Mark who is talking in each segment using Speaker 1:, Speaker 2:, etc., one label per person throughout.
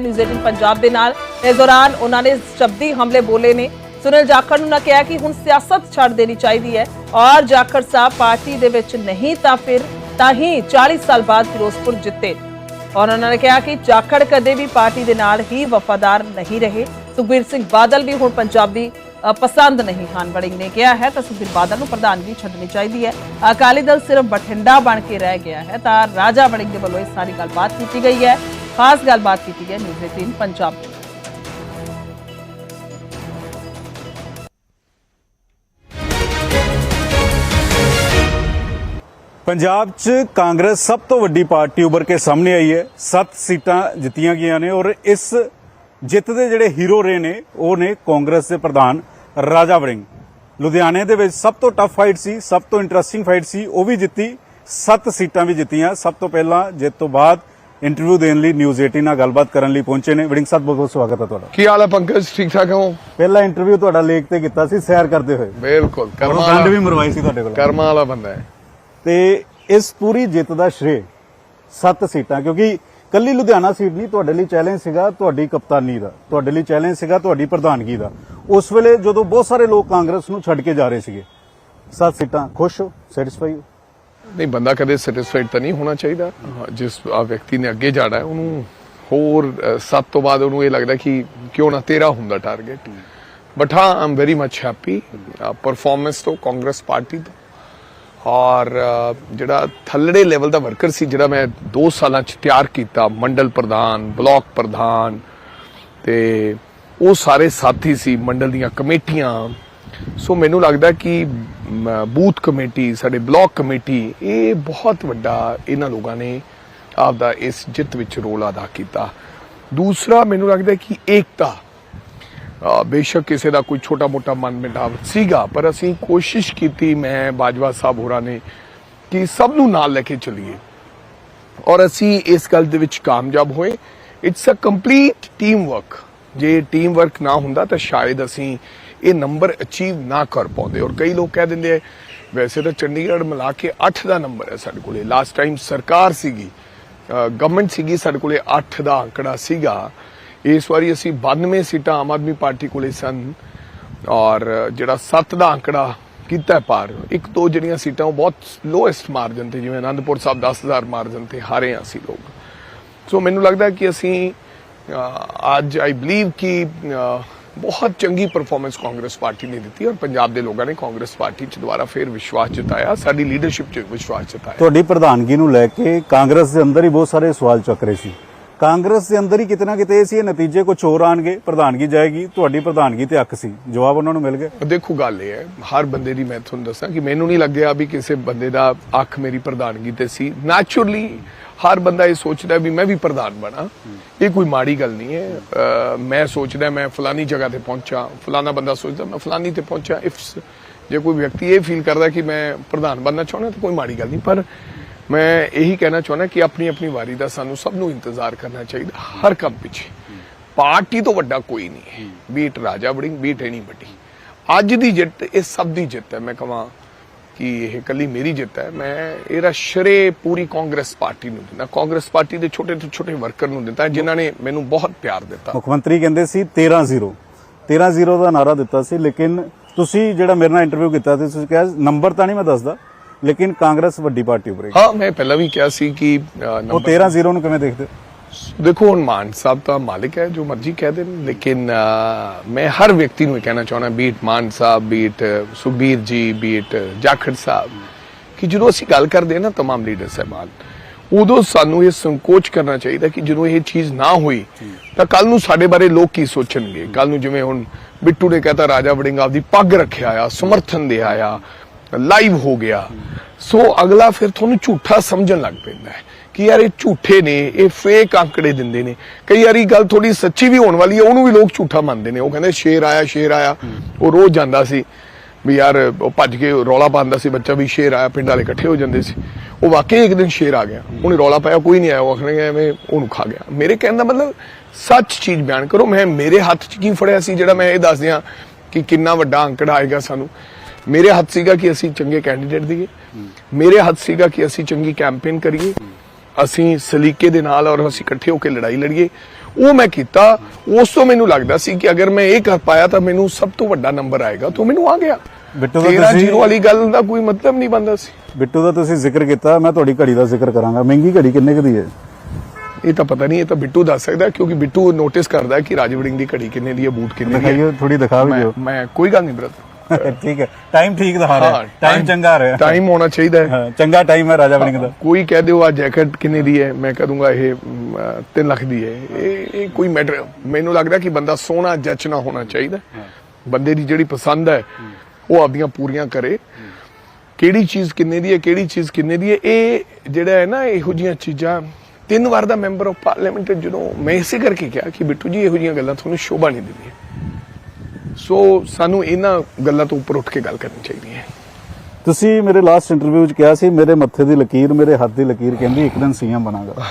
Speaker 1: News 18 Punjab ਦੇ ਨਾਲ। ਇਸ ਦੌਰਾਨ ਉਹਨਾਂ ਨੇ ਸ਼ਬਦੀ ਹਮਲੇ ਬੋਲੇ ਨੇ। ਸੁਨੀਲ ਜਾਖੜ ਨੂੰ ਨਾ ਕਿਹਾ ਕਿ ਹੁਣ ਸਿਆਸਤ ਛੱਡ ਦੇਣੀ ਚਾਹੀਦੀ ਹੈ ਔਰ ਜਾਖੜ ਸਾਹਿਬ ਪਾਰਟੀ ਦੇ ਵਿੱਚ ਨਹੀਂ ਤਾਂ ਫਿਰ ਤਾਂ ਹੀ 40 ਸਾਲ ਬਾਅਦ ਫਿਰੋਜ਼ਪੁਰ ਜਿੱਤੇ। ਔਰ ਉਹਨਾਂ ਨੇ ਕਿਹਾ ਕਿ ਜਾਖੜ ਕਦੇ ਵੀ ਪਾਰਟੀ ਦੇ ਨਾਲ ਹੀ ਵਫਾਦਾਰ ਨਹੀਂ ਰਹੇ। ਸੁਖਬੀਰ ਸਿੰਘ ਬਾਦਲ ਵੀ ਹੁਣ ਪੰਜਾਬੀ ਪਸੰਦ ਨਹੀਂ ਹਨ। ਵੜਿੰਗ ਨੇ ਕਿਹਾ ਹੈ ਤਾਂ ਸੁਖਬੀਰ ਬਾਦਲ ਨੂੰ ਪ੍ਰਧਾਨਗੀ ਛੱਡਣੀ ਚਾਹੀਦੀ ਹੈ। ਅਕਾਲੀ ਦਲ ਸਿਰਫ ਬਠਿੰਡਾ ਬਣ ਕੇ ਰਹਿ ਗਿਆ ਹੈ ਤਾਂ ਰਾਜਾ ਵੜਿੰਗ ਦੇ ਵੱਲੋਂ ਇਹ ਸਾਰੀ ਗੱਲਬਾਤ ਕੀਤੀ ਗਈ ਹੈ। ਖਾਸ ਗੱਲਬਾਤ ਕੀਤੀ ਹੈ ਨਿਊਜ਼ 18 ਪੰਜਾਬ ਤੋਂ
Speaker 2: ਪੰਜਾਬ 'ਚ ਕਾਂਗਰਸ ਸਭ ਤੋਂ ਵੱਡੀ ਪਾਰਟੀ ਉੱਭਰ ਕੇ ਸਾਹਮਣੇ ਆਈ ਹੈ। 7 ਸੀਟਾਂ ਜਿੱਤੀਆਂ ਗਈਆਂ ਨੇ ਔਰ ਇਸ ਜਿੱਤ ਦੇ ਜਿਹੜੇ ਹੀਰੋ ਰਹੇ ਨੇ, ਉਹ ਨੇ ਕਾਂਗਰਸ ਦੇ ਪ੍ਰਧਾਨ ਰਾਜਾ ਵੜਿੰਗ। ਲੁਧਿਆਣੇ ਦੇ ਵਿੱਚ ਸਭ ਤੋਂ ਟਫ ਫਾਈਟ ਸੀ, ਸਭ ਤੋਂ ਇੰਟਰਸਟਿੰਗ ਫਾਈਟ ਸੀ, ਉਹ ਵੀ ਜਿੱਤੀ 7 ਸੀਟਾਂ ਵੀ ਜਿੱਤੀਆਂ। ਸਭ ਤੋਂ ਪਹਿਲਾਂ ਜਿੱਤ ਤੋਂ ਬਾਅਦ ਇੰਟਰਵਿਊ ਦੇਣ ਲਈ ਨਿਊਜ਼ 18 ਨਾਲ ਗੱਲਬਾਤ ਕਰਨ ਲਈ ਪਹੁੰਚੇ ਨੇ। ਵੜਿੰਗ ਸਾਹਿਬ ਬਹੁਤ ਬਹੁਤ ਸਵਾਗਤ ਹੈ ਤੁਹਾਡਾ।
Speaker 3: ਕੀ ਹਾਲ ਹੈ ਪੰਕਜ? ਠੀਕ ਠਾਕ ਹੋ?
Speaker 2: ਪਹਿਲਾ ਇੰਟਰਵਿਊ ਤੁਹਾਡਾ ਲੇਖ ਤੇ ਕੀਤਾ ਸੀ ਸੈਰ ਕਰਦੇ ਹੋਏ।
Speaker 3: ਬਿਲਕੁਲ ਕਰਮਾਂ
Speaker 2: ਕਰਮਾ ਵੀ
Speaker 3: ਵਾਲਾ
Speaker 2: ਮਰਵਾਈ ਸੀ ਤੁਹਾਡੇ ਕੋਲ।
Speaker 3: ਕਰਮਾਂ ਵਾਲਾ ਬੰਦਾ ਹੈ।
Speaker 2: ਤੇ ਇਸ ਪੂਰੀ ਜਿੱਤ ਦਾ ਸ਼੍ਰੇ ਸੱਤ ਸੀਟਾਂ ਕਿਉਂਕਿ ਕੱਲੀ ਲੁਧਿਆਣਾ ਸੀਟ ਨਹੀਂ ਤੁਹਾਡੇ ਲਈ ਚੈਲੰਜ ਸੀਗਾ ਤੁਹਾਡੀ ਕਪਤਾਨੀ ਦਾ। ਤੁਹਾਡੇ ਲਈ ਚੈਲੰਜ ਸੀਗਾ ਤੁਹਾਡੀ ਪ੍ਰਧਾਨਗੀ ਦਾ। ਉਸ ਵੇਲੇ ਜਦੋਂ ਬਹੁਤ ਸਾਰੇ ਲੋਕ ਕਾਂਗਰਸ ਨੂੰ ਛੱਡ ਕੇ ਜਾ ਰਹੇ ਸੀਗੇ ਸੱਤ ਸੀਟਾਂ ਖੁਸ਼ ਹੋ ਸੈਟੀਸਫਾਈ ਹੋ?
Speaker 3: ਨਹੀਂ, ਬੰਦਾ ਕਦੇ ਸੈਟੀਸਫਾਈਡ ਤਾਂ ਨਹੀਂ ਹੋਣਾ ਚਾਹੀਦਾ। ਜਿਸ ਆ ਵਿਅਕਤੀ ਨੇ ਅੱਗੇ ਜਾਣਾ ਹੈ, ਉਹਨੂੰ ਹੋਰ ਸੱਤ ਤੋਂ ਬਾਅਦ ਉਹਨੂੰ ਇਹ ਲੱਗਦਾ ਕਿ ਕਿਉਂ ਨਾ ਤੇਰਾ ਹੁੰਦਾ ਟਾਰਗੇਟ ਬਟ ਹਾਂ am very much happy performance ਤੋਂ ਕਾਂਗਰਸ ਪਾਰਟੀ ਤੋਂ। ਔਰ ਜਿਹੜਾ ਥੱਲੜੇ ਲੈਵਲ ਦਾ ਵਰਕਰ ਸੀ, ਜਿਹੜਾ ਮੈਂ 2 ਸਾਲਾਂ ਚ ਤਿਆਰ ਕੀਤਾ, ਮੰਡਲ ਪ੍ਰਧਾਨ, ਬਲਾਕ ਪ੍ਰਧਾਨ, ਤੇ ਉਹ ਸਾਰੇ ਸਾਥੀ ਸੀ, ਮੰਡਲ ਦੀਆਂ ਕਮੇਟੀਆਂ ਸੋ ਮੈਨੂੰ ਲੱਗਦਾ ਕਿ ਬੂਥ ਕਮੇਟੀ, ਸਾਡੇ ਬਲਾਕ ਕਮੇਟੀ, ਇਹ ਬਹੁਤ ਵੱਡਾ ਇਹਨਾਂ ਲੋਕਾਂ ਨੇ ਆਪਦਾ ਇਸ ਜਿੱਤ ਵਿੱਚ ਰੋਲ ਅਦਾ ਕੀਤਾ। ਦੂਸਰਾ, ਮੈਨੂੰ ਲੱਗਦਾ ਕਿ ਏਕਤਾ ਬੇਸ਼ੱਕ ਕਿਸੇ ਦਾ ਕੋਈ ਛੋਟਾ ਮੋਟਾ ਮਨ ਮਿਟਾਵ ਸੀਗਾ, ਪਰ ਅਸੀਂ ਕੋਸ਼ਿਸ਼ ਕੀਤੀ, ਮੈਂ, ਬਾਜਵਾ ਸਾਹਿਬ ਹੋਰਾਂ ਨੇ, ਕਿ ਸਭ ਨੂੰ ਨਾਲ ਲੈ ਕੇ ਚੱਲੀਏ। ਔਰ ਅਸੀਂ ਇਸ ਗੱਲ ਦੇ ਵਿੱਚ ਕਾਮਯਾਬ ਹੋਏ। It's a complete team work ਜੇ ਟੀਮ ਵਰਕ ਨਾ ਹੁੰਦਾ, ਤਾਂ ਸ਼ਾਇਦ ਅਸੀਂ ਇਹ ਨੰਬਰ ਅਚੀਵ ਨਾ ਕਰ ਪਾਉਂਦੇ। ਔਰ ਕਈ ਲੋਕ ਕਹਿ ਦਿੰਦੇ ਆ, ਵੈਸੇ ਤਾਂ ਚੰਡੀਗੜ੍ਹ ਮਿਲਾ ਕੇ 8 ਦਾ ਨੰਬਰ ਹੈ ਸਾਡੇ ਕੋਲੇ। ਲਾਸਟ ਟਾਈਮ ਸਰਕਾਰ ਸੀਗੀ ਗਵਰਨਮੈਂਟ ਸੀਗੀ, ਸਾਡੇ ਕੋਲੇ 8 ਦਾ ਅੰਕੜਾ ਸੀਗਾ। ਇਸ ਵਾਰੀ ਅਸੀਂ 92 ਸੀਟਾਂ ਆਮ ਆਦਮੀ ਪਾਰਟੀ ਕੋਲੇ ਸਨ। ਔਰ ਜਿਹੜਾ 7 ਦਾ ਅੰਕੜਾ ਕੀਤਾ ਪਾਰ, ਇੱਕ ਦੋ ਜਿਹੜੀਆਂ ਸੀਟਾਂ ਉਹ ਬਹੁਤ ਲੋਐਸਟ ਮਾਰਜਨ ਤੇ, ਜਿਵੇਂ ਆਨੰਦਪੁਰ ਸਾਹਿਬ 10000 ਮਾਰਜਨ ਤੇ ਹਾਰੇ ਹਾਂ ਅਸੀਂ ਲੋਕ। ਸੋ ਮੈਨੂੰ ਲੱਗਦਾ ਕਿ ਅਸੀਂ ਅੱਜ ਆਈ ਬਲੀਵ ਕਿ ਬਹੁਤ ਚੰਗੀ ਪਰਫਾਰਮੈਂਸ ਕਾਂਗਰਸ ਪਾਰਟੀ ਨੇ ਦਿੱਤੀ ਔਰ ਪੰਜਾਬ ਦੇ ਲੋਕਾਂ ਨੇ ਕਾਂਗਰਸ ਪਾਰਟੀ 'ਚ ਦੁਬਾਰਾ ਫੇਰ ਵਿਸ਼ਵਾਸ ਜਤਾਇਆ, ਸਾਡੀ ਲੀਡਰਸ਼ਿਪ 'ਚ ਵਿਸ਼ਵਾਸ ਜਤਾਇਆ।
Speaker 2: ਤੁਹਾਡੀ ਪ੍ਰਧਾਨਗੀ ਨੂੰ ਲੈ ਕੇ ਕਾਂਗਰਸ ਦੇ ਅੰਦਰ ਹੀ ਬਹੁਤ ਸਾਰੇ ਸਵਾਲ ਚੱਕ ਰਹੇ ਸੀ। ਕਾਂਗਰਸ ਦੇ ਅੰਦਰ ਹੀ ਕਿਤੇ ਨਾ ਕਿਤੇ ਸੀ, ਇਹ ਨਤੀਜੇ ਕੁਝ ਹੋਰ ਆਣਗੇ, ਪ੍ਰਧਾਨਗੀ ਜਾਏਗੀ, ਤੁਹਾਡੀ ਪ੍ਰਧਾਨਗੀ ਤੇ ਹੱਕ ਸੀ। ਜਵਾਬ ਉਹਨਾਂ ਨੂੰ ਮਿਲ ਗਿਆ
Speaker 3: ਦੇਖੋ, ਗੱਲ ਇਹ ਹੈ, ਹਰ ਬੰਦੇ ਦੀ ਮੈਂ ਤੁਹਾਨੂੰ ਦੱਸਾਂ ਕਿ ਮੈਨੂੰ ਨਹੀਂ ਲੱਗਿਆ ਵੀ ਕਿਸੇ ਬੰਦੇ ਦਾ ਅੱਖ ਮੇਰੀ ਪ੍ਰਧਾਨਗੀ ਤੇ ਸੀ। ਨੈਚੁਰਲੀ ਹਰ ਬੰਦਾ ਇਹ ਸੋਚਦਾ ਵੀ ਮੈਂ ਵੀ ਪ੍ਰਧਾਨ ਬਣਾ। ਇਹ ਕੋਈ ਮਾੜੀ ਗੱਲ ਨਹੀਂ ਹੈ। ਮੈਂ ਸੋਚਦਾ ਮੈਂ ਫਲਾਨੀ ਜਗ੍ਹਾ ਤੇ ਪਹੁੰਚਾ। ਫਲਾਨਾ ਬੰਦਾ ਸੋਚਦਾ ਮੈਂ ਫਲਾਨੀ ਤੇ ਪਹੁੰਚਾ। ਇਫ ਜੇ ਕੋਈ ਵਿਅਕਤੀ ਇਹ ਫੀਲ ਕਰਦਾ ਕਿ ਮੈਂ ਪ੍ਰਧਾਨ ਬਣਨਾ ਚਾਹੁੰਦਾ ਤਾਂ ਕੋਈ ਮਾੜੀ ਗੱਲ ਨਹੀਂ। ਪਰ ਮੈਂ ਇਹੀ ਕਹਿਣਾ ਚਾਹੁੰਦਾ ਕਿ ਆਪਣੀ ਆਪਣੀ ਵਾਰੀ ਦਾ ਸਾਨੂੰ ਸਭ ਨੂੰ ਇੰਤਜ਼ਾਰ ਕਰਨਾ ਚਾਹੀਦਾ ਹਰ ਕੰਮ ਪਿੱਛੇ। ਪਾਰਟੀ ਤੋਂ ਵੱਡਾ ਕੋਈ ਨਹੀਂ ਹੈ। ਬੀਟ ਰਾਜਾ ਵੜਿੰਗ ਬੀਟ ਐਨੀ ਵੱਡੀ। ਅੱਜ ਦੀ ਜਿੱਤ ਇਹ ਸਭ ਦੀ ਜਿੱਤ ਹੈ। ਮੈਂ ਕਹਾਂ ਕਿ ਇਹ ਕੱਲੀ ਮੇਰੀ ਜਿੱਤ ਹੈ। ਮੈਂ ਇਹਦਾ ਸ਼ਰੇ ਪੂਰੀ ਕਾਂਗਰਸ ਪਾਰਟੀ ਨੂੰ ਦਿੰਦਾ। ਕਾਂਗਰਸ ਪਾਰਟੀ ਦੇ ਛੋਟੇ ਤੋਂ ਛੋਟੇ ਵਰਕਰ ਨੂੰ ਦਿੰਦਾ ਜਿਨ੍ਹਾਂ ਨੇ ਮੈਨੂੰ ਬਹੁਤ ਪਿਆਰ ਦਿੱਤਾ।
Speaker 2: ਮੁੱਖ ਮੰਤਰੀ ਕਹਿੰਦੇ ਸੀ 13-0 13-0 ਦਾ ਨਾਰਾ ਦਿੱਤਾ ਸੀ ਲੇਕਿਨ ਤੁਸੀਂ ਜਿਹੜਾ ਮੇਰੇ ਨਾਲ ਇੰਟਰਵਿਊ ਕੀਤਾ ਸੀ ਤੁਸੀਂ ਕਿਹਾ ਨੰਬਰ ਤਾਂ ਨਹੀਂ ਮੈਂ ਦੱਸਦਾ। ਲੇਕਿਨ ਕਾਂਗਰਸ ਵੱਡੀ ਪਾਰਟੀ ਉੱਭਰੇਗੀ
Speaker 3: ਹਾਂ ਮੈਂ ਪਹਿਲਾਂ ਵੀ ਕਿਹਾ ਸੀ ਕਿ ਅ,
Speaker 2: ਉਹ
Speaker 3: ਨੰਬਰ
Speaker 2: 13-0 ਨੂੰ ਕਿਵੇਂ ਦੇਖਦੇ ਹੋ?
Speaker 3: ਦੇਖੋ ਹੁਣ ਮਾਨ ਸਾਹਿਬ ਤਾਂ ਮਾਲਿਕ ਹੈ ਜੋ ਮਰਜ਼ੀ ਕਹਿ ਦੇਣ ਲੇਕਿਨ ਅ, ਮੈਂ ਹਰ ਵਿਅਕਤੀ ਨੂੰ ਇਹ ਕਹਿਣਾ ਚਾਹੁੰਦਾ beat Mann Sahib beat Sukhbir ji beat Jakhar ਸਾਹਿਬ ਕਿ ਜਦੋਂ ਅਸੀਂ ਗੱਲ ਕਰਦੇ ਹਾਂ ਨਾ तमाम ਲੀਡਰ ਸਾਹਿਬਾਨ ਉਦੋਂ ਸਾਨੂੰ ਇਹ ਸੰਕੋਚ ਕਰਨਾ ਚਾਹੀਦਾ ਕਿ ਜਦੋਂ ਇਹ ਚੀਜ਼ ਨਾ ਹੋਈ ਤਾਂ ਕੱਲ ਨੂੰ ਸਾਡੇ ਬਾਰੇ ਲੋਕ ਕੀ ਸੋਚਣਗੇ ਕੱਲ ਨੂੰ ਜਿਵੇਂ ਹੁਣ ਬਿੱਟੂ ਨੇ ਕਹਤਾ ਰਾਜਾ ਵੜਿੰਗ ਆਪਦੀ ਪੱਗ ਰੱਖਿਆ ਆ ਸਮਰਥਨ ਦੇ ਆਇਆ ਲਾਈਵ ਹੋ ਗਿਆ। ਸੋ ਅਗਲਾ ਫਿਰ ਤੁਹਾਨੂੰ ਝੂਠਾ ਸਮਝਣ ਲੱਗ ਪੈਂਦਾ ਹੈ ਕਿ ਯਾਰ ਇਹ ਝੂਠੇ ਨੇ, ਇਹ ਫੇਕ ਆંકੜੇ ਦਿੰਦੇ ਨੇ। ਕਈ ਵਾਰੀ ਗੱਲ ਥੋੜੀ ਸੱਚੀ ਵੀ ਹੋਣ ਵਾਲੀ ਹੈ, ਉਹਨੂੰ ਵੀ ਲੋਕ ਝੂਠਾ ਮੰਨਦੇ ਨੇ। ਉਹ ਕਹਿੰਦੇ ਸ਼ੇਰ ਆਇਆ ਸ਼ੇਰ ਆਇਆ। ਉਹ ਰੋਜ਼ ਜਾਂਦਾ ਸੀ ਵੀ ਯਾਰ ਉਹ ਭੱਜ ਕੇ ਰੌਲਾ ਪਾਉਂਦਾ ਸੀ ਬੱਚਾ ਵੀ ਸ਼ੇਰ ਆਇਆ, ਪਿੰਡ ਵਾਲੇ ਇਕੱਠੇ ਹੋ ਜਾਂਦੇ ਸੀ। ਉਹ ਵਾਕਈ ਇੱਕ ਦਿਨ ਸ਼ੇਰ ਆ ਗਿਆ। ਉਹਨੇ ਰੌਲਾ ਪਾਇਆ, ਕੋਈ ਨਹੀਂ ਆਇਆ। ਉਹ ਆਖਣੇ ਐਵੇਂ ਉਹਨੂੰ ਖਾ ਗਿਆ। ਮੇਰੇ ਕਹਿਣ ਦਾ ਮਤਲਬ ਸੱਚ ਚੀਜ਼ ਬਿਆਨ ਕਰੋ। ਮੈਂ, ਮੇਰੇ ਹੱਥ 'ਚ ਕੀ ਫੜਿਆ ਸੀ ਜਿਹੜਾ ਮੈਂ ਇਹ ਦੱਸ ਦਿਆਂ ਕਿ ਕਿੰਨਾ ਵੱਡਾ ਅੰਕੜਾ ਆਏਗਾ ਸਾਨੂੰ। ਮੇਰੇ ਹੱਥ ਸੀਗਾ ਕਿ ਅਸੀਂ ਚੰਗੇ ਕੈਂਡੀਡੇਟ ਦੀਏ। ਮੇਰੇ ਹੱਥ ਸੀਗਾ ਕਿ ਅਸੀਂ ਚੰਗੀ ਕੈਂਪੇਨ ਕਰੀਏ। ਅਸੀਂ ਸਲੀਕੇ ਦੇ ਨਾਲ ਔਰ ਅਸੀਂ ਇਕੱਠੇ ਹੋ ਕੇ ਲੜਾਈ ਲੜੀਏ। ਉਹ ਮੈਂ ਕੀਤਾ। ਉਸ ਤੋਂ ਮੈਨੂੰ ਲੱਗਦਾ ਸੀ ਕਿ ਅਗਰ ਮੈਂ ਇਹ ਕਰ ਪਾਇਆ ਤਾਂ ਮੈਨੂੰ ਸਭ ਤੋਂ ਵੱਡਾ ਨੰਬਰ ਆਏਗਾ। ਤਾਂ ਮੈਨੂੰ ਆ ਗਿਆ।
Speaker 2: ਬਿੱਟੂ ਦਾ
Speaker 3: 13
Speaker 2: ਤੁਸੀਂ-
Speaker 3: ਜ਼ੀਰੋ ਵਾਲੀ ਗੱਲ ਦਾ ਕੋਈ ਮਤਲਬ ਨਹੀਂ ਬੰਦਾ ਸੀ।
Speaker 2: ਬਿੱਟੂ ਦਾ ਤੁਸੀਂ ਜ਼ਿਕਰ ਕੀਤਾ ਮੈਂ ਤੁਹਾਡੀ ਘੜੀ ਦਾ ਜ਼ਿਕਰ ਕਰਾਂਗਾ। ਮਹਿੰਗੀ ਘੜੀ ਕਿੰਨੇ ਕੁ ਦੀ ਹੈ?
Speaker 3: ਇਹ ਤਾਂ ਪਤਾ ਨਹੀਂ ਇਹ ਤਾਂ ਬਿੱਟੂ ਦੱਸ ਸਕਦਾ ਕਿਉਂਕਿ ਬਿੱਟੂ ਨੋਟਿਸ ਕਰਦਾ ਕਿ ਰਾਜ ਵੜਿੰਗ ਦੀ ਘੜੀ ਕਿੰਨੇ ਦੀ ਹੈ ਬੂਟ ਕਿੰਨੇ ਦੀ ਹੈ।
Speaker 2: ਥੋੜੀ ਦਿਖਾ ਵੀ ਦਿਓ।
Speaker 3: ਮੈਂ ਕੋਈ ਗੱਲ ਨਹੀਂ ਬ੍ਰਦਰ
Speaker 2: ਠੀਕ ਹੈ। ਟਾਈਮ ਠੀਕ ਦਿਖਾ ਰਿਹਾ ਟਾਈਮ ਚੰਗਾ ਰਿਹਾ
Speaker 3: ਟਾਈਮ ਹੋਣਾ ਚਾਹੀਦਾ ਹੈ।
Speaker 2: ਹਾਂ ਚੰਗਾ ਟਾਈਮ ਹੈ ਰਾਜਾ ਵੜਿੰਗ ਦਾ।
Speaker 3: ਕੋਈ ਕਹਿ ਦਿਓ ਆ ਜੈਕਟ ਕਿੰਨੇ ਦੀ ਹੈ ਮੈਂ ਕਹ ਦੂੰਗਾ ਇਹ 3 ਲੱਖ ਦੀ ਹੈ। ਇਹ ਇਹ ਕੋਈ ਮੈਟਰ ਮੈਨੂੰ ਲੱਗਦਾ ਕਿ ਬੰਦਾ ਸੋਹਣਾ ਜੱਚਣਾ ਹੋਣਾ ਚਾਹੀਦਾ ਬੰਦੇ ਦੀ ਜਿਹੜੀ ਪਸੰਦ ਹੈ ਉਹ ਆਪਦੀਆਂ ਪੂਰੀਆਂ ਕਰੇ। ਕਿਹੜੀ ਚੀਜ਼ ਕਿੰਨੇ ਦੀ ਹੈ ਕਿਹੜੀ ਚੀਜ਼ ਕਿੰਨੇ ਦੀ ਹੈ ਇਹ ਜਿਹੜਾ ਹੈ ਨਾ ਇਹੋ ਜੀਆਂ ਚੀਜ਼ਾਂ ਤਿੰਨ ਵਾਰ ਦਾ ਮੈਂਬਰ ਆਫ ਪਾਰਲੀਮੈਂਟ ਜਦੋਂ ਮੈਂ ਇਸੇ ਕਰਕੇ ਕਿਹਾ ਕਿ ਬਿੱਟੂ ਜੀ ਇਹੋ ਜੀਆਂ ਗੱਲਾਂ ਤੁਹਾਨੂੰ ਸ਼ੋਭਾ ਨਹੀਂ ਦਿੰਦੀਆਂ। ਸੋ ਸਾਨੂੰ ਇਹਨਾਂ ਗੱਲਾਂ ਤੋਂ ਉੱਪਰ ਉੱਠ ਕੇ ਗੱਲ ਕਰਨੀ ਚਾਹੀਦੀ ਹੈ।
Speaker 2: ਤੁਸੀਂ ਮੇਰੇ ਲਾਸਟ ਇੰਟਰਵਿਊ 'ਚ ਕਿਹਾ ਸੀ ਮੇਰੇ ਮੱਥੇ ਦੀ ਲਕੀਰ ਮੇਰੇ ਹੱਥ ਦੀ ਲਕੀਰ ਕਹਿੰਦੀ ਇੱਕ ਦਿਨ ਸੀਐਮ ਬਣਾਗਾ।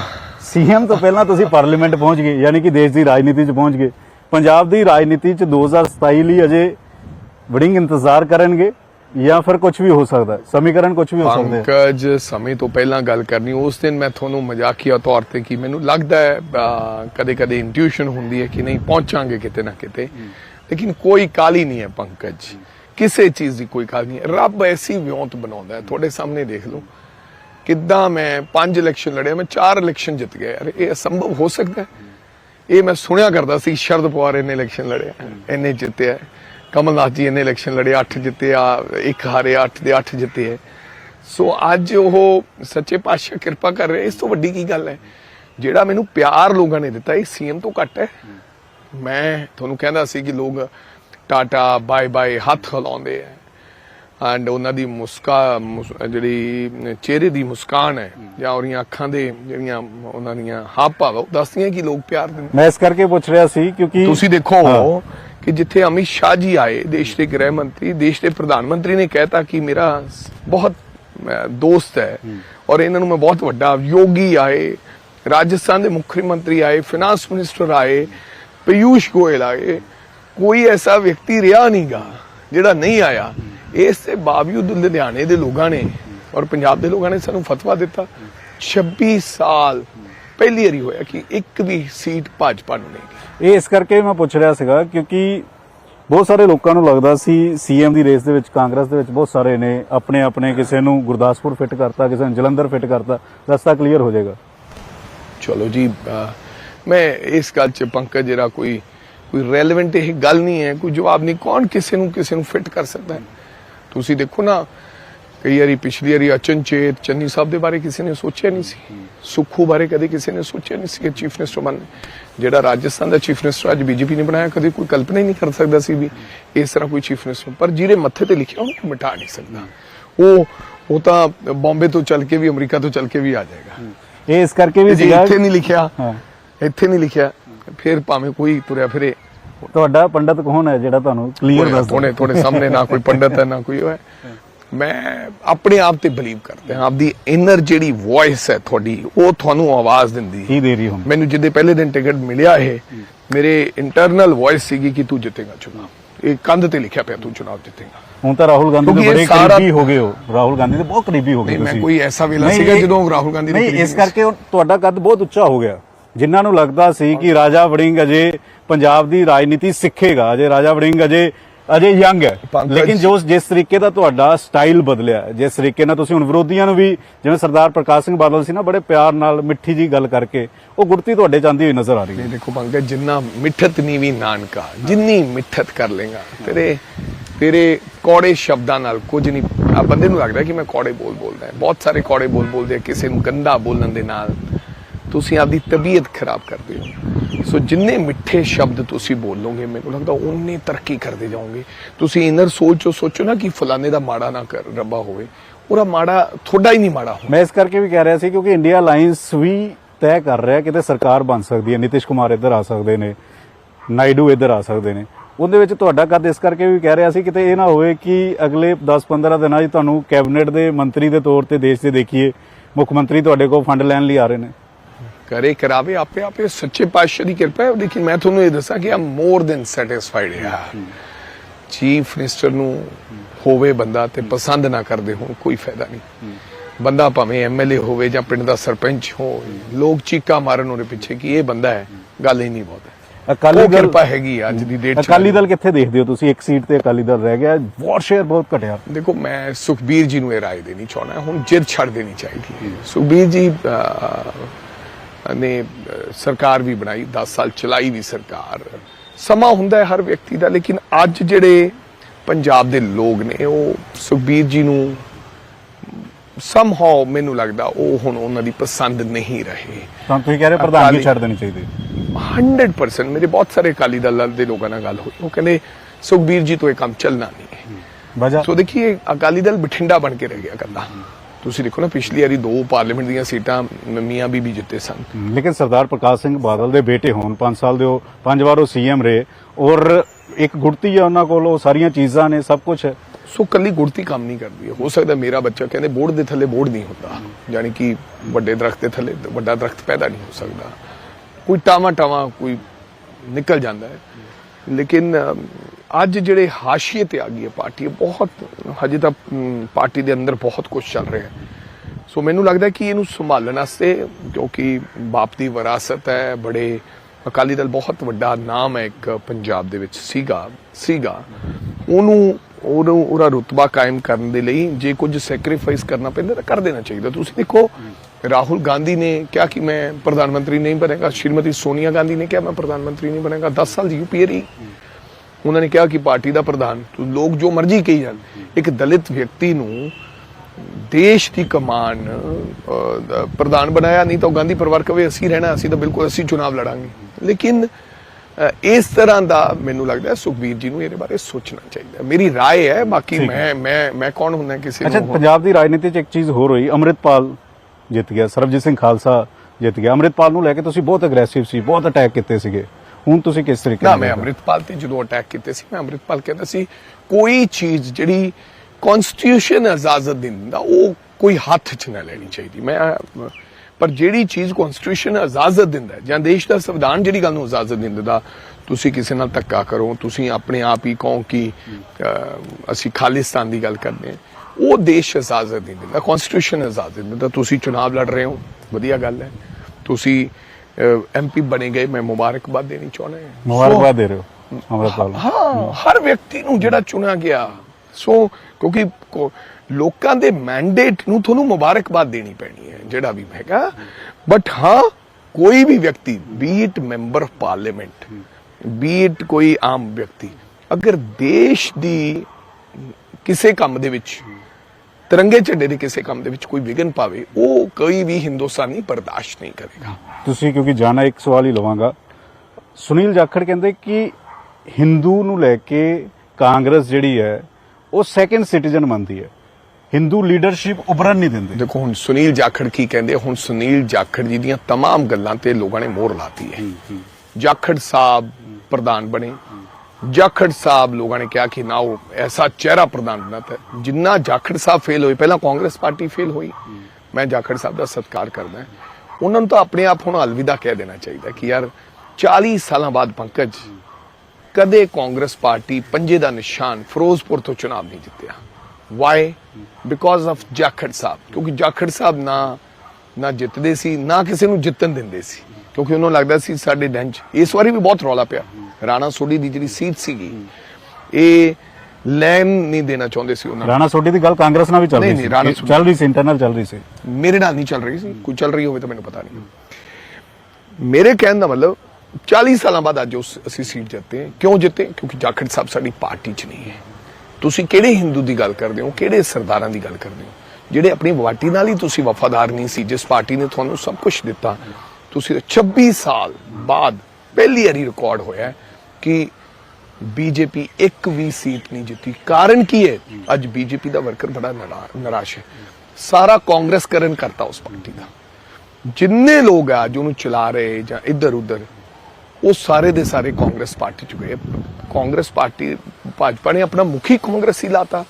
Speaker 2: ਸੀਐਮ ਤੋਂ ਪਹਿਲਾਂ ਤੁਸੀਂ ਪਾਰਲੀਮੈਂਟ ਪਹੁੰਚ ਗਏ ਯਾਨੀ ਕਿ ਦੇਸ਼ ਦੀ ਰਾਜਨੀਤੀ 'ਚ ਪਹੁੰਚ ਗਏ। ਪੰਜਾਬ ਦੀ ਰਾਜਨੀਤੀ 'ਚ 2027 ਲਈ ਅਜੇ ਵੜਿੰਗ ਇੰਤਜ਼ਾਰ ਕਰਨਗੇ ਜਾਂ ਫਿਰ ਕੁਝ ਵੀ ਹੋ ਸਕਦਾ ਸਮੀਕਰਨ ਕੁਝ ਵੀ ਹੋ ਸਕਦਾ ਹੈ?
Speaker 3: ਪੰਕਜ ਸਮੇਂ ਤੋਂ ਪਹਿਲਾਂ ਗੱਲ ਕਰਨੀ ਉਸ ਦਿਨ ਮੈਂ ਤੁਹਾਨੂੰ ਮਜ਼ਾਕੀਆ ਤੌਰ ਤੇ ਕਿ ਮੈਨੂੰ ਲੱਗਦਾ ਹੈ ਕਦੇ ਕਦੇ ਇੰਟਿਊਸ਼ਨ ਹੁੰਦੀ ਹੈ ਕਿ ਨਹੀਂ ਪਹੁੰਚਾਂਗੇ ਕਿਤੇ ਨਾ ਕਿਤੇ। ਲੇਕਿਨ ਕੋਈ ਕਾਲੀ ਨਹੀਂ ਹੈ ਪੰਕਜ ਕਿਸੇ ਚੀਜ਼ ਦੀ ਕੋਈ ਕਾਲੀ ਨਹੀਂ ਰੱਬ ਐਸੀ ਵਿਉਂਤ ਬਣਾਉਂਦਾ ਹੈ ਤੁਹਾਡੇ ਸਾਹਮਣੇ ਦੇਖ ਲਓ ਕਿੱਦਾਂ ਮੈਂ ਪੰਜ ਇਲੈਕਸ਼ਨ ਲੜਿਆ ਮੈਂ ਚਾਰ ਇਲੈਕਸ਼ਨ ਜਿੱਤ ਗਿਆ ਯਾਰ ਇਹ ਅਸੰਭਵ ਹੋ ਸਕਦਾ ਹੈ ਇਹ ਮੈਂ ਸੁਣਿਆ ਕਰਦਾ ਸੀ ਸ਼ਰਦ ਪਵਾਰ ਇਹਨੇ ਇਲੈਕਸ਼ਨ ਲੜਿਆ ਇਹਨੇ ਜਿੱਤਿਆ ਕਮਲਨਾਥ ਜੀ ਇਹਨੇ ਇਲੈਕਸ਼ਨ ਲੜੇ 8 ਜਿੱਤੇ ਆ ਇੱਕ ਹਾਰੇ 8 ਦੇ 8 ਜਿੱਤੇ ਹੈ ਸੋ ਅੱਜ ਉਹ ਸੱਚੇ ਪਾਤਸ਼ਾਹ ਕਿਰਪਾ ਕਰ ਰਹੇ ਇਸ ਤੋਂ ਵੱਡੀ ਕੀ ਗੱਲ ਹੈ ਜਿਹੜਾ ਮੈਨੂੰ ਪਿਆਰ ਲੋਕਾਂ ਨੇ ਦਿੱਤਾ ਇਹ ਸੀਐਮ ਤੋਂ ਘੱਟ ਹੈ ਮੈਂ ਤੁਹਾਨੂੰ ਕਹਿੰਦਾ ਸੀ ਕਿ ਲੋਕ ਟਾਟਾ ਬਾਏ ਬਾਏ ਹੱਥ ਹਿਲਾਉਂਦੇ ਆ। ਐਂਡ ਉਹਨਾਂ ਦੀ ਮੁਸਕਾ ਮੁਸ- ਜਿਹੜੀ ਚਿਹਰੇ ਦੀ ਮੁਸਕਾਨ ਹੈ ਜਾਂ ਉਹਦੀਆਂ ਅੱਖਾਂ ਦੇ ਜਿਹੜੀਆਂ ਉਹਨਾਂ ਦੀਆਂ ਹਾਵ ਭਾਵ ਦੱਸਦੀਆਂ ਕਿ ਲੋਕ ਪਿਆਰ ਦਿੰਦੇ
Speaker 2: ਮੈਂ ਇਸ ਕਰਕੇ ਪੁੱਛ ਰਿਹਾ ਸੀ ਕਿਉਂਕਿ
Speaker 3: ਤੁਸੀਂ ਦੇਖੋ। ਕਿ ਜਿੱਥੇ ਅਮਿਤ ਸ਼ਾਹ ਜੀ ਆਏ ਦੇਸ਼ ਦੇ ਗ੍ਰਹਿ ਮੰਤਰੀ ਦੇਸ਼ ਦੇ ਪ੍ਰਧਾਨ ਮੰਤਰੀ ਨੇ ਕਹਿਤਾ ਕਿ ਮੇਰਾ ਬਹੁਤ ਦੋਸਤ ਹੈ ਔਰ ਇਹਨਾਂ ਨੂੰ ਮੈਂ ਬਹੁਤ ਵੱਡਾ ਯੋਗੀ ਆਏ ਰਾਜਸਥਾਨ ਦੇ ਮੁੱਖ ਮੰਤਰੀ ਆਏ ਫਿਨਾਂਸ ਮਿਨਿਸਟਰ ਆਏ ਪਿਊਸ਼ ਗੋਇਲ ਆਏ ਕੋਈ ਐਸਾ ਵਿਅਕਤੀ ਰਿਹਾ ਨਹੀਂਗਾ ਜਿਹੜਾ ਨਹੀਂ ਆਇਆ। ਇਸ ਦੇ ਬਾਵਜੂਦ ਲੁਧਿਆਣੇ ਦੇ ਲੋਕਾਂ ਨੇ ਔਰ ਪੰਜਾਬ ਦੇ ਲੋਕਾਂ ਨੇ ਸਾਨੂੰ ਫਤਵਾ ਦਿੱਤਾ। 26 ਸਾਲ ਪਹਿਲੀ ਵਾਰੀ ਹੋਇਆ ਕਿ ਇੱਕ ਵੀ ਸੀਟ ਭਾਜਪਾ ਨੂੰ ਨਹੀਂ ਗਈ
Speaker 2: ਇਹ ਇਸ ਕਰਕੇ ਮੈਂ ਪੁੱਛ ਰਿਹਾ ਸੀਗਾ ਕਿਉਂਕਿ ਬਹੁਤ ਸਾਰੇ ਲੋਕਾਂ ਨੂੰ ਲੱਗਦਾ ਸੀ ਸੀਐਮ ਦੀ ਰੇਸ ਦੇ ਵਿੱਚ ਕਾਂਗਰਸ ਦੇ ਵਿੱਚ ਬਹੁਤ ਸਾਰੇ ਨੇ ਆਪਣੇ ਆਪਣੇ ਕਿਸੇ ਨੂੰ ਗੁਰਦਾਸਪੁਰ ਫਿੱਟ ਕਰਤਾ ਕਿਸੇ ਨੂੰ ਜਲੰਧਰ ਫਿੱਟ ਕਰਤਾ। ਰਸਤਾ ਕਲੀਅਰ ਹੋ ਜਾਏਗਾ।
Speaker 3: ਚਲੋ ਜੀ ਮੈਂ ਇਸ ਗੱਲ 'ਚ ਪੰਕਜ ਜਿਹੜਾ ਕੋਈ ਕੋਈ ਰੈਲੇਵੈਂਟ ਇਹ ਗੱਲ ਨਹੀਂ ਹੈ ਕੋਈ ਜਵਾਬ ਨਹੀਂ ਕੌਣ ਕਿਸੇ ਨੂੰ ਕਿਸੇ ਨੂੰ ਫਿੱਟ ਕਰ ਸਕਦਾ ਹੈ ਤੁਸੀਂ ਦੇਖੋ ਨਾ ਕਈ ਵਾਰੀ ਪਿਛਲੀ ਵਾਰੀ ਅਚਨਚੇਤ ਚੰਨੀ ਸਾਹਿਬ ਦੇ ਬਾਰੇ ਕਿਸੇ ਨੇ ਸੋਚਿਆ ਨਹੀਂ ਸੀ ਸੁੱਖੂ ਬਾਰੇ ਕਦੇ ਕਿਸੇ ਨੇ ਸੋਚਿਆ ਨਹੀਂ ਸੀ ਕਿ ਚੀਫ ਮਿਨਿਸਟਰ ਬਣ ਜਿਹੜਾ ਰਾਜਸਥਾਨ ਦਾ ਚੀਫ ਮਿਨਿਸਟਰ ਅੱਜ ਬੀਜੇਪੀ ਨੇ ਬਣਾਇਆ ਕਦੇ ਕੋਈ ਕਲਪਨਾ ਹੀ ਨਹੀਂ ਕਰ ਸਕਦਾ ਸੀ ਵੀ ਇਸ ਤਰ੍ਹਾਂ ਕੋਈ ਚੀਫ ਮਿਨਿਸਟਰ ਪਰ ਜਿਹਦੇ ਮੱਥੇ ਤੇ ਲਿਖਿਆ ਉਹਨੂੰ ਮਿਟਾ ਨਹੀਂ ਸਕਦਾ ਉਹ ਉਹ ਤਾਂ ਬੰਬੇ ਤੋਂ ਚੱਲ ਕੇ ਵੀ ਅਮਰੀਕਾ ਤੋਂ ਚੱਲ ਕੇ ਵੀ ਆ ਜਾਏਗਾ
Speaker 2: ਇਹ ਇਸ ਕਰਕੇ ਵੀ ਸੀਗਾ
Speaker 3: ਇੱਥੇ ਨਹੀਂ ਲਿਖਿਆ ਇੱਥੇ ਨਹੀਂ ਲਿਖਿਆ। ਫਿਰ ਭਾਵੇਂ ਕੋਈ ਤੁਰਿਆ ਫਿਰੇ।
Speaker 2: ਤੁਹਾਡਾ ਪੰਡਤ ਕੌਣ ਹੈ ਜਿਹੜਾ ਤੁਹਾਨੂੰ ਕਲੀਅਰ ਦੱਸ
Speaker 3: ਤੁਹਾਡੇ ਤੁਹਾਡੇ ਸਾਹਮਣੇ ਨਾ ਕੋਈ ਪੰਡਤ ਹੈ ਨਾ ਕੋਈ ਹੈ। ਮੈਂ ਆਪਣੇ ਆਪ ਤੇ ਬਲੀਵ ਕਰਦਾ ਹਾਂ। ਆਪਦੀ ਇਨਰ ਜਿਹੜੀ ਵੌਇਸ ਹੈ ਤੁਹਾਡੀ ਉਹ ਤੁਹਾਨੂੰ ਆਵਾਜ਼ ਦਿੰਦੀ ਹੈ।
Speaker 2: ਕੀ ਦੇ ਰਹੀ ਹੁਣ
Speaker 3: ਮੈਨੂੰ ਜਿੱਦੇ ਪਹਿਲੇ ਦਿਨ ਟਿਕਟ ਮਿਲਿਆ ਇਹ ਮੇਰੇ ਇੰਟਰਨਲ ਵੌਇਸ ਸੀਗੀ ਕਿ ਤੂੰ ਜਿੱਤੇਗਾ ਚੁਣਾਵ ਇਹ ਕੰਧ ਤੇ ਲਿਖਿਆ ਪਿਆ ਤੂੰ ਚੁਣਾਵ ਜਿੱਤੇਗਾ
Speaker 2: ਹੁਣ ਤਾਂ ਰਾਹੁਲ ਗਾਂਧੀ ਦੇ ਬੜੇ ਕਰੀਬੀ ਹੋ ਗਏ ਹੋ। ਰਾਹੁਲ ਗਾਂਧੀ ਦੇ ਬਹੁਤ ਕਰੀਬੀ ਹੋ ਗਏ
Speaker 3: ਨਹੀਂ, ਮੈਂ
Speaker 2: ਤੁਸੀਂ।
Speaker 3: ਕੋਈ ਐਸਾ ਵੇਲਾ ਸੀਗਾ ਜਦੋਂ ਰਾਹੁਲ ਗਾਂਧੀ ਦੇ
Speaker 2: ਨਹੀਂ ਇਸ। ਕਰਕੇ ਤੁਹਾਡਾ ਕੱਦ ਬਹੁਤ ਉੱਚਾ ਹੋ ਗਿਆ। ਜਿਨ੍ਹਾਂ ਨੂੰ ਲੱਗਦਾ ਸੀ ਕਿ ਰਾਜਾ ਵੜਿੰਗ ਅਜੇ ਪੰਜਾਬ ਦੀ ਰਾਜਨੀਤੀ ਸਿੱਖੇਗਾ ਅਜੇ ਰਾਜਾ ਵੜਿੰਗ ਅਜੇ ਅਜੇ ਯੰਗ ਹੈ। ਲੇਕਿਨ ਜੋ ਜਿਸ ਤਰੀਕੇ ਦਾ ਤੁਹਾਡਾ ਸਟਾਈਲ ਬਦਲਿਆ ਜਿਸ ਤਰੀਕੇ ਨਾਲ ਤੁਸੀਂ ਹੁਣ ਵਿਰੋਧੀਆਂ ਨੂੰ ਵੀ ਜਿਵੇਂ ਸਰਦਾਰ ਪ੍ਰਕਾਸ਼ ਸਿੰਘ ਬਾਦਲ ਸੀ ਨਾ ਬੜੇ ਪਿਆਰ ਨਾਲ ਮਿੱਠੀ ਜੀ ਗੱਲ ਕਰਕੇ ਉਹ ਗੁਰਤੀ ਤੁਹਾਡੇ ਚਾਂਦੀ ਹੋਈ ਨਜ਼ਰ ਆ ਰਹੀ ਹੈ।
Speaker 3: ਦੇਖੋ ਪੰਕਜ ਜਿੰਨਾ ਮਿੱਠਤ ਨਹੀਂ ਵੀ ਨਾਨਕਾ ਜਿੰਨੀ ਮਿੱਠਤ ਕਰ ਲੇਗਾ। ਤੇਰੇ ਤੇਰੇ ਕੌੜੇ ਸ਼ਬਦਾਂ ਨਾਲ ਕੁਝ ਨਹੀਂ ਆ ਬੰਦੇ ਨੂੰ ਲੱਗਦਾ ਕਿ ਮੈਂ ਕੌੜੇ ਬੋਲ ਬੋਲਦਾ ਹਾਂ। ਬਹੁਤ ਸਾਰੇ ਕੌੜੇ ਬੋਲ ਬੋਲਦੇ ਆ, ਕਿਸੇ ਨੂੰ ਗੰਦਾ ਬੋਲਣ ਦੇ ਨਾਲ। ਤੁਸੀਂ ਆਪਦੀ ਤਬੀਅਤ ਖਰਾਬ ਕਰਦੇ ਹੋ। ਸੋ ਜਿੰਨੇ ਮਿੱਠੇ ਸ਼ਬਦ ਤੁਸੀਂ ਬੋਲੋਗੇ, ਮੈਨੂੰ ਲੱਗਦਾ ਉਨੇ ਤਰੱਕੀ ਕਰਦੇ ਜਾਓਗੇ। ਤੁਸੀਂ ਇਨਰ ਸੋਚੋ ਸੋਚੋ ਨਾ ਕਿ ਫਲਾਣੇ ਦਾ ਮਾੜਾ ਨਾ ਕਰ, ਰੱਬਾ ਹੋਵੇ। ਉਹਦਾ ਮਾੜਾ, ਤੁਹਾਡਾ ਹੀ ਨਹੀਂ ਮਾੜਾ ਹੋ
Speaker 2: ਮੈਂ ਇਸ ਕਰਕੇ ਵੀ ਕਹਿ ਰਿਹਾ ਸੀ ਕਿਉਂਕਿ ਇੰਡੀਆ ਅਲਾਈਅੰਸ ਵੀ ਤੈਅ ਕਰ ਰਿਹਾ ਕਿਤੇ ਸਰਕਾਰ ਬਣ ਸਕਦੀ ਹੈ। ਨਿਤਿਸ਼ ਕੁਮਾਰ ਇੱਧਰ ਆ ਸਕਦੇ ਨੇ, ਨਾਇਡੂ ਇੱਧਰ ਆ ਸਕਦੇ ਨੇ। ਉਹਦੇ ਵਿੱਚ ਤੁਹਾਡਾ ਕੱਦ ਇਸ ਕਰਕੇ ਵੀ ਕਹਿ ਰਿਹਾ ਸੀ ਕਿਤੇ ਇਹ ਨਾ ਹੋਵੇ ਕਿ ਅਗਲੇ 10-15 ਦਿਨਾਂ 'ਚ ਤੁਹਾਨੂੰ ਕੈਬਨਿਟ ਦੇ ਮੰਤਰੀ ਦੇ ਤੌਰ ਤੇ ਦੇਸ਼ ਦੇ ਦੇਖੀਏ, ਮੁੱਖ ਮੰਤਰੀ ਤੁਹਾਡੇ ਕੋਲ ਫੰਡ ਲੈਣ ਲਈ ਆ ਰਹੇ ਨੇ।
Speaker 3: ਕਰੇ ਕਰਾਵੇ ਆਪੇ ਆਪੇ ਸੱਚੇ ਪਾਤਸ਼ਾਹ ਦੀ ਕਿਰਪਾ ਹੈ। ਲੇਕਿਨ ਮੈਂ ਤੁਹਾਨੂੰ ਇਹ ਦੱਸਾਂ ਕਿ ਆ ਮੋਰ ਦੈਨ ਸੈਟੀਸਫਾਈਡ ਹੈ ਚੀਫ ਮਿਨਿਸਟਰ ਨੂੰ ਹੋਵੇ ਬੰਦਾ ਤੇ ਪਸੰਦ ਨਾ ਕਰਦੇ ਹੋਣ ਕੋਈ ਫਾਇਦਾ ਨਹੀਂ। ਬੰਦਾ ਭਾਵੇਂ ਐਮਐਲਏ ਹੋਵੇ ਜਾਂ ਪਿੰਡ ਦਾ ਸਰਪੰਚ ਹੋਵੇ ਲੋਕ ਚੀਕਾ ਮਾਰਨ ਉਹਦੇ ਪਿੱਛੇ ਕਿ ਇਹ ਬੰਦਾ ਹੈ ਗੱਲ ਹੀ ਨਹੀਂ ਬਹੁਤ ਹੈ।
Speaker 2: ਅਕਾਲੀ ਦਲ
Speaker 3: ਕਿਰਪਾ ਹੈਗੀ ਅੱਜ ਦੀ ਡੇਟ
Speaker 2: ਅਕਾਲੀ ਦਲ ਕਿੱਥੇ ਦੇਖਦੇ ਹੋ ਤੁਸੀਂ? ਇੱਕ ਸੀਟ ਤੇ ਅਕਾਲੀ ਦਲ ਰਹਿ ਗਿਆ ਵੋਟ ਸ਼ੇਅਰ ਬਹੁਤ ਘਟਿਆ।
Speaker 3: ਦੇਖੋ ਮੈਂ ਸੁਖਬੀਰ ਜੀ ਨੂੰ ਇਹ ਰਾਏ ਦੇਣੀ ਚਾਹੁੰਦਾ ਹੁਣ ਜਿੱਦ ਛੱਡ ਦੇਣੀ ਚਾਹੀਦੀ ਹੈ। ਸੁਖਬੀਰ ਜੀ ਨੇ ਸਰਕਾਰ ਵੀ ਬਣਾਈ 10 ਸਾਲ ਚਲਾਈ ਵੀ ਸਰਕਾਰ। ਸਮਾਂ ਹੁੰਦਾ ਹੈ ਹਰ ਵਿਅਕਤੀ ਦਾ ਲੇਕਿਨ ਅੱਜ ਜਿਹੜੇ ਪੰਜਾਬ ਦੇ ਲੋਕ ਨੇ ਉਹ ਸੁਖਬੀਰ ਜੀ ਨੂੰ ਸਮਹਾਉ ਮੈਨੂੰ ਲੱਗਦਾ ਉਹ ਹੁਣ ਉਹਨਾਂ ਦੀ ਪਸੰਦ ਨਹੀਂ ਰਹੇ।
Speaker 2: ਤਾਂ ਤੁਸੀਂ ਕਹਿ ਰਹੇ ਪ੍ਰਧਾਨਗੀ ਛੱਡ ਦੇਣੀ ਚਾਹੀਦੀ।
Speaker 3: 100% ਮੇਰੇ ਬਹੁਤ ਸਾਰੇ ਅਕਾਲੀ ਦਲ ਦੇ ਲੋਕਾਂ ਨਾਲ ਗੱਲ ਹੋਈ। ਉਹ ਕਹਿੰਦੇ ਸੁਖਬੀਰ ਜੀ ਤੋਂ ਇਹ ਕੰਮ ਚੱਲਣਾ ਨਹੀਂ। ਹੈ
Speaker 2: ਵਜ੍ਹਾ
Speaker 3: ਸੋ ਦੇਖੀਏ ਅਕਾਲੀ ਦਲ ਬਠਿੰਡਾ ਬਣ ਕੇ ਰਹਿ ਗਿਆ ਕੱਲਾ ਤੁਸੀਂ ਦੇਖੋ ਨਾ ਪਿਛਲੀ ਵਾਰੀ ਦੋ ਪਾਰਲੀਮੈਂਟ ਦੀਆਂ ਸੀਟਾਂ ਮੀਆਂ ਬੀਬੀ ਜਿੱਤੇ ਸਨ।
Speaker 2: ਲੇਕਿਨ ਸਰਦਾਰ ਪ੍ਰਕਾਸ਼ ਸਿੰਘ ਬਾਦਲ ਦੇ ਬੇਟੇ ਹੋਣ 5 ਸਾਲ ਦੇ ਉਹ ਪੰਜ ਵਾਰ ਉਹ ਸੀਐਮ ਰਹੇ ਔਰ ਇੱਕ ਗੁੜਤੀ ਹੈ ਉਹਨਾਂ ਕੋਲ ਉਹ ਸਾਰੀਆਂ ਚੀਜ਼ਾਂ ਨੇ ਸਭ ਕੁਝ
Speaker 3: ਸੋ ਕੱਲੀ ਗੁੜਤੀ ਕੰਮ ਨਹੀਂ ਕਰਦੀ ਹੈ। ਸਕਦਾ ਮੇਰਾ ਬੱਚਾ ਕਹਿੰਦੇ ਬੋਰਡ ਦੇ ਥੱਲੇ ਬੋਰਡ ਨਹੀਂ ਹੁੰਦਾ। ਯਾਨੀ ਕਿ ਵੱਡੇ ਦਰਖਤ ਦੇ ਥੱਲੇ ਵੱਡਾ ਦਰਖਤ ਪੈਦਾ ਨਹੀਂ ਹੋ ਸਕਦਾ। ਕੋਈ ਟਾਵਾ ਟਾਵਾ ਕੋਈ ਨਿਕਲ ਜਾਂਦਾ ਹੈ। ਲੇਕਿਨ ਅੱਜ ਜਿਹੜੇ ਹਾਸ਼ੀਏ ਤੇ ਆ ਗਈ ਹੈ ਪਾਰਟੀ ਬਹੁਤ, ਹਜੇ ਤਾਂ ਪਾਰਟੀ ਦੇ ਅੰਦਰ ਬਹੁਤ ਕੁਝ ਚੱਲ ਰਿਹਾ ਹੈ। ਸੋ ਮੈਨੂੰ ਲੱਗਦਾ ਕਿ ਇਹਨੂੰ ਸੰਭਾਲਣ ਵਾਸਤੇ ਕਿਉਂਕਿ ਬਾਪ ਦੀ ਵਿਰਾਸਤ ਹੈ, ਬੜੇ ਅਕਾਲੀ ਦਲ ਬਹੁਤ ਵੱਡਾ ਨਾਮ ਹੈ ਇੱਕ ਪੰਜਾਬ ਦੇ ਵਿੱਚ, ਸੀਗਾ ਸੀਗਾ। ਉਹਨੂੰ ਉਹਨੂੰ, ਉਹਦਾ ਰੁਤਬਾ ਕਾਇਮ ਕਰਨ ਦੇ ਲਈ ਜੇ ਕੁਝ ਸੈਕਰੀਫਾਈਸ ਕਰਨਾ ਪੈਂਦਾ ਤਾਂ ਕਰ ਦੇਣਾ ਚਾਹੀਦਾ। ਤੁਸੀਂ ਦੇਖੋ, ਰਾਹੁਲ ਗਾਂਧੀ ਨੇ ਕਿਹਾ ਕਿ ਮੈਂ ਪ੍ਰਧਾਨ ਮੰਤਰੀ ਨਹੀਂ ਬਣੇਗਾ, ਸ਼੍ਰੀਮਤੀ ਸੋਨੀਆ ਗਾਂਧੀ ਨੇ ਕਿਹਾ ਮੈਂ ਪ੍ਰਧਾਨ ਮੰਤਰੀ ਨਹੀਂ ਬਣੇਗਾ। 10 ਸਾਲ ਦੀ ਯੂਪੀਏ ਰਹੀ। ਉਹਨਾਂ ਨੇ ਕਿਹਾ ਕਿ ਪਾਰਟੀ ਦਾ ਪ੍ਰਧਾਨ ਲੋਕ ਜੋ ਮਰਜ਼ੀ ਕਹੀ ਜਾਣ ਇੱਕ ਦਲਿਤ ਵਿਅਕਤੀ ਨੂੰ ਦੇਸ਼ ਦੀ ਕਮਾਨ ਅਹ, ਪ੍ਰਧਾਨ ਬਣਾਇਆ ਨਹੀਂ ਤਾਂ ਉਹ ਗਾਂਧੀ ਪਰਿਵਾਰ ਕਵੇ ਅਸੀਂ ਰਹਿਣਾ ਅਸੀਂ ਤਾਂ ਬਿਲਕੁਲ ਅਸੀਂ ਚੁਣਾਵ ਲੜਾਂਗੇ ਲੇਕਿਨ ਅਹ, ਇਸ ਤਰ੍ਹਾਂ ਦਾ ਮੈਨੂੰ ਲੱਗਦਾ ਹੈ ਸੁਖਬੀਰ ਜੀ ਨੂੰ ਇਹਦੇ ਬਾਰੇ ਸੋਚਣਾ ਚਾਹੀਦਾ ਮੇਰੀ رائے ਹੈ ਬਾਕੀ
Speaker 2: ਠੀਕ ਹੈ।
Speaker 3: ਮੈਂ ਮੈਂ ਮੈਂ ਕੌਣ ਹੁੰਦਾ ਕਿਸੇ
Speaker 2: ਅੱਛਾ
Speaker 3: ਨੂੰ
Speaker 2: ਪੰਜਾਬ ਦੀ ਰਾਜਨੀਤੀ 'ਚ ਇੱਕ ਚੀਜ਼ ਹੋਰ ਹੋਈ ਅੰਮ੍ਰਿਤਪਾਲ ਜਿੱਤ ਗਿਆ ਸਰਬਜੀਤ ਸਿੰਘ ਖਾਲਸਾ ਜਿੱਤ ਗਿਆ ਅੰਮ੍ਰਿਤਪਾਲ ਨੂੰ ਲੈ ਕੇ ਤੁਸੀਂ ਬਹੁਤ ਅਗਰੈਸਿਵ ਸੀ ਬਹੁਤ ਅਟੈਕ ਕੀਤੇ ਸੀਗੇ ਹੁਣ ਤੁਸੀਂ ਕਿਸ ਤਰੀਕੇ
Speaker 3: ਨਾ
Speaker 2: ਨਾਲ
Speaker 3: ਮੈਂ? ਅੰਮ੍ਰਿਤਪਾਲ ਤੇ ਜਦੋਂ ਅਟੈਕ ਕੀਤੇ ਸੀ ਮੈਂ ਅੰਮ੍ਰਿਤਪਾਲ ਕਹਿੰਦਾ ਸੀ ਕੋਈ ਚੀਜ਼ ਜਿਹੜੀ ਕਨਸਟੀਟਿਊਸ਼ਨ ਇਜਾਜ਼ਤ ਦਿੰਦਾ ਉਹ ਕੋਈ ਹੱਥ 'ਚ ਨਾ ਲੈਣੀ ਚਾਹੀਦੀ। ਮੈਂ ਪਰ ਜਿਹੜੀ ਚੀਜ਼ ਕਨਸਟੀਟਿਊਸ਼ਨ ਇਜਾਜ਼ਤ ਦਿੰਦਾ ਜਾਂ ਦੇਸ਼ ਦਾ ਸੰਵਿਧਾਨ ਜਿਹੜੀ ਗੱਲ ਨੂੰ ਇਜਾਜ਼ਤ ਦਿੰਦਾ ਤੁਸੀਂ ਕਿਸੇ ਨਾਲ ਧੱਕਾ ਕਰੋ ਤੁਸੀਂ ਆਪਣੇ ਆਪ ਹੀ ਕਹੋ ਕਿ ਅਸੀਂ ਖਾਲਿਸਤਾਨ ਦੀ ਗੱਲ ਕਰਦੇ ਹਾਂ ਉਹ ਦੇਸ਼ ਇਜਾਜ਼ਤ ਨਹੀਂ ਦਿੰਦਾ ਕਨਸਟੀਟਿਊਸ਼ਨ ਇਜਾਜ਼ਤ ਦਿੰਦਾ। ਤੁਸੀਂ ਚੁਣਾਵ ਲੜ ਰਹੇ ਹੋ ਵਧੀਆ ਗੱਲ ਹੈ। ਤੁਸੀਂ ਐਮਪੀ ਬਣੇ ਗਏ ਮੈਂ ਮੁਬਾਰਕਬਾਦ ਦੇਣੀ ਚਾਹੁੰਦਾ ਹਾਂ।
Speaker 2: ਮੁਬਾਰਕਬਾਦ ਦੇ ਰਹੇ ਹੋ ਅੰਮ੍ਰਿਤਪਾਲ ਨੂੰ
Speaker 3: ਹਾਂ ਹਰ ਵਿਅਕਤੀ ਨੂੰ ਜਿਹੜਾ ਚੁਣਿਆ ਗਿਆ। ਸੋ ਕਿਉਂਕਿ ਲੋਕਾਂ ਦੇ ਮੈਂਡੇਟ ਨੂੰ ਤੁਹਾਨੂੰ ਮੁਬਾਰਕਬਾਦ ਦੇਣੀ ਪੈਣੀ ਹੈ ਜਿਹੜਾ ਵੀ ਹੈਗਾ। ਬਟ ਹਾਂ ਕੋਈ ਵੀ ਵਿਅਕਤੀ be it member of parliament be it ਕੋਈ ਆਮ ਵਿਅਕਤੀ ਅਗਰ ਦੇਸ਼ ਦੀ ਕਿਸੇ ਕੰਮ ਦੇ ਵਿੱਚ ਤਿਰੰਗੇ ਝੰਡੇ ਦੇ ਕਿਸੇ ਕੰਮ ਦੇ ਵਿੱਚ ਕੋਈ ਵਿਗਨ ਪਾਵੇ ਉਹ ਕੋਈ ਵੀ ਹਿੰਦੁਸਤਾਨੀ ਬਰਦਾਸ਼ਤ ਨਹੀਂ ਕਰੇਗਾ
Speaker 2: ਤੁਸੀਂ ਕਿਉਂਕਿ ਜਾਣਾ ਇੱਕ ਸਵਾਲ ਹੀ ਲਵਾਂਗਾ ਸੁਨੀਲ ਜਾਖੜ ਕਹਿੰਦੇ ਕਿ ਹਿੰਦੂ ਨੂੰ ਲੈ ਕੇ ਕਾਂਗਰਸ ਜਿਹੜੀ ਹੈ ਉਹ ਸੈਕੰਡ ਸਿਟੀਜ਼ਨ ਮੰਨਦੀ ਹੈ ਹਿੰਦੂ ਲੀਡਰਸ਼ਿਪ ਉਭਰਨ ਨਹੀਂ ਦਿੰਦੇ
Speaker 3: ਦੇਖੋ ਹੁਣ ਸੁਨੀਲ ਜਾਖੜ ਕੀ ਕਹਿੰਦੇ ਹੁਣ ਸੁਨੀਲ ਜਾਖੜ ਜੀ ਦੀਆਂ तमाम ਗੱਲਾਂ ਤੇ ਲੋਕਾਂ ਨੇ ਮੋਹਰ ਲਾਤੀ ਹੈ ਜਾਖੜ ਸਾਹਿਬ ਪ੍ਰਧਾਨ ਬਣੇ ਜਾਖੜ ਸਾਹਿਬ ਲੋਕਾਂ ਨੇ ਕਿਹਾ ਕਿ ਨਾ ਉਹ ਐਸਾ ਚਿਹਰਾ ਪ੍ਰਧਾਨ ਬਣਾਤਾ ਜਿੰਨਾ ਜਾਖੜ ਸਾਹਿਬ ਫੇਲ ਹੋਏ, ਪਹਿਲਾਂ ਕਾਂਗਰਸ ਪਾਰਟੀ ਫੇਲ ਹੋਈ। ਮੈਂ ਜਾਖੜ ਸਾਹਿਬ ਦਾ ਸਤਿਕਾਰ ਕਰਦਾ ਉਹਨਾਂ ਨੂੰ ਤਾਂ ਆਪਣੇ ਆਪ ਹੁਣ ਅਲਵਿਦਾ ਕਹਿ ਦੇਣਾ ਚਾਹੀਦਾ ਕਿ ਯਾਰ 40 ਸਾਲਾਂ ਬਾਅਦ ਪੰਕਜ, ਕਦੇ ਕਾਂਗਰਸ ਪਾਰਟੀ ਪੰਜੇ ਦਾ ਨਿਸ਼ਾਨ ਫਿਰੋਜ਼ਪੁਰ ਤੋਂ ਚੁਣਾਵ ਨਹੀਂ ਜਿੱਤਿਆ। Why because of Jakhar sahib. ਕਿਉਂਕਿ ਜਾਖੜ ਸਾਹਿਬ ਨਾ ਨਾ ਜਿੱਤਦੇ ਸੀ, ਨਾ ਕਿਸੇ ਨੂੰ ਜਿੱਤਣ ਦਿੰਦੇ ਸੀ। ਕਿਉਂਕਿ ਉਹਨੂੰ ਲੱਗਦਾ ਸੀ ਸਾਡੇ ਡੈਂਚ, ਇਸ ਵਾਰੀ ਵੀ ਬਹੁਤ ਰੌਲਾ ਪਿਆ। ਰਾਣਾ ਸੋਢੀ ਦੀ ਜਿਹੜੀ ਸੀਟ ਸੀਗੀ ਇਹ ਲੈਣ ਨਹੀਂ ਦੇਣਾ ਚਾਹੁੰਦੇ ਸੀ ਉਹਨਾਂ।
Speaker 2: ਰਾਣਾ ਸੋਢੀ ਦੀ ਗੱਲ ਕਾਂਗਰਸ ਨਾਲ ਵੀ ਚੱਲ ਰਹੀ ਸੀ। ਚੱਲ ਰਹੀ ਸੀ ਇੰਟਰਨਲ ਚੱਲ ਰਹੀ ਸੀ।
Speaker 3: ਮੇਰੇ ਨਾਲ ਨਹੀਂ ਚੱਲ ਰਹੀ ਸੀ ਕੋਈ ਚੱਲ ਰਹੀ ਹੋਵੇ ਤਾਂ ਮੈਨੂੰ ਪਤਾ ਨਹੀਂ। ਮੇਰੇ ਕਹਿਣ ਦਾ ਮਤਲਬ 40 ਸਾਲਾਂ ਬਾਅਦ ਅੱਜ ਉਸ ਅਸੀਂ ਸੀਟ ਜਿੱਤੇ। ਕਿਉਂ ਜਿੱਤੇ? ਕਿਉਂਕਿ ਜਾਖੜ ਸਾਹਿਬ ਸਾਡੀ ਪਾਰਟੀ 'ਚ ਨਹੀਂ ਹੈ। ਤੁਸੀਂ ਕਿਹੜੇ ਹਿੰਦੂ ਦੀ ਗੱਲ ਕਰਦੇ ਹੋ? ਕਿਹੜੇ ਸਰਦਾਰਾਂ ਦੀ ਗੱਲ ਕਰਦੇ ਹੋ? ਜਿਹੜੇ ਆਪਣੀ ਪਾਰਟੀ ਨਾਲ ਹੀ ਤੁਸੀਂ ਵਫਾਦਾਰ ਨਹੀਂ ਸੀ ਜਿਸ ਪਾਰਟੀ ਨੇ ਤੁਹਾਨੂੰ ਸਭ ਕੁਝ ਦਿੱਤਾ ਤੁਸੀਂ ਤਾਂ 26 ਸਾਲ ਬਾਅਦ ਪਹਿਲੀ ਵਾਰੀ ਰਿਕਾਰਡ ਹੋਇਆ ਕਿ ਬੀਜੇਪੀ ਇੱਕ ਵੀ ਸੀਟ ਨਹੀਂ ਜਿੱਤੀ। ਕਾਰਨ ਕੀ ਹੈ? ਅੱਜ ਬੀਜੇਪੀ ਦਾ ਵਰਕਰ ਬੜਾ ਨਰਾ- ਹੈ। ਸਾਰਾ ਕਾਂਗਰਸ ਕਰਨ ਕਰਤਾ ਉਸ ਪਾਰਟੀ ਦਾ। ਜਿੰਨੇ ਲੋਕ ਆ ਜੋ ਚਲਾ ਰਹੇ ਜਾਂ ਇੱਧਰ ਉੱਧਰ ਉਹ ਸਾਰੇ ਦੇ ਸਾਰੇ ਕਾਂਗਰਸ ਪਾਰਟੀ ਚ ਗਏ। ਕਾਂਗਰਸ ਪਾਰਟੀ ਭਾਜਪਾ ਨੇ ਆਪਣਾ ਮੁਖੀ ਕਾਂਗਰਸੀ ਲਾਤਾ।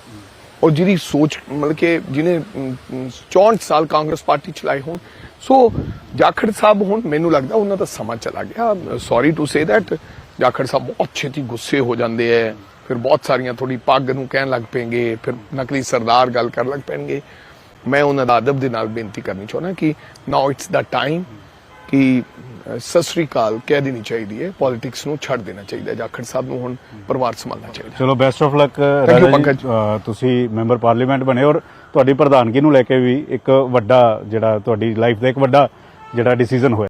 Speaker 3: ਔਰ ਜਿਹਦੀ ਸੋਚ ਮਤਲਬ ਕਿ ਜਿਹਨੇ ਅਮ, 64 ਸਾਲ ਕਾਂਗਰਸ ਪਾਰਟੀ ਚਲਾਈ ਹੋਣ ਸੋ ਜਾਖੜ ਸਾਹਿਬ ਹੁਣ ਮੈਨੂੰ ਲੱਗਦਾ ਉਹਨਾਂ ਦਾ ਸਮਾਂ ਚਲਾ ਗਿਆ। Sorry to say that Jakhar sahib ਬਹੁਤ ਛੇਤੀ ਗੁੱਸੇ ਹੋ ਜਾਂਦੇ ਐ। ਫਿਰ ਬਹੁਤ ਸਾਰੀਆਂ ਥੋੜੀ ਪੱਗ ਨੂੰ ਕਹਿਣ ਲੱਗ ਪੈਣਗੇ, ਫਿਰ ਨਕਲੀ ਸਰਦਾਰ ਗੱਲ ਕਰਨ ਲੱਗ ਪੈਣਗੇ। ਮੈਂ ਉਹਨਾਂ ਦਾ ਅਦਬ ਦੇ ਨਾਲ ਬੇਨਤੀ ਕਰਨੀ ਚਾਹੁੰਦਾ ਕਿ ਨਾਓ ਇਟਸ ਦਾ ਟਾਈਮ ਕਿ ਸਤਿ ਸ੍ਰੀ ਅਕਾਲ ਕਹਿ ਦੇਣੀ ਚਾਹੀਦੀ ਹੈ ਪੋਲਿਟਿਕਸ ਨੂੰ ਛੱਡ ਦੇਣਾ ਚਾਹੀਦਾ ਹੈ ਜਾਖੜ ਸਾਹਿਬ ਨੂੰ ਹੁਣ ਪਰਿਵਾਰ ਸੰਭਾਲਣਾ ਚਾਹੀਦਾ
Speaker 2: ਚਲੋ ਬੈਸਟ ਆਫ ਲੱਕ ਰਾਜਾ ਜੀ। ਤੁਸੀਂ ਮੈਂਬਰ ਪਾਰਲੀਮੈਂਟ ਬਣੇ ਔਰ ਤੁਹਾਡੀ ਪ੍ਰਧਾਨਗੀ ਨੂੰ ਲੈ ਕੇ ਵੀ ਇੱਕ ਵੱਡਾ ਜਿਹੜਾ ਤੁਹਾਡੀ ਲਾਈਫ ਦਾ ਇੱਕ ਵੱਡਾ ਜਿਹੜਾ ਡਿਸੀਜਨ ਹੋਇਆ।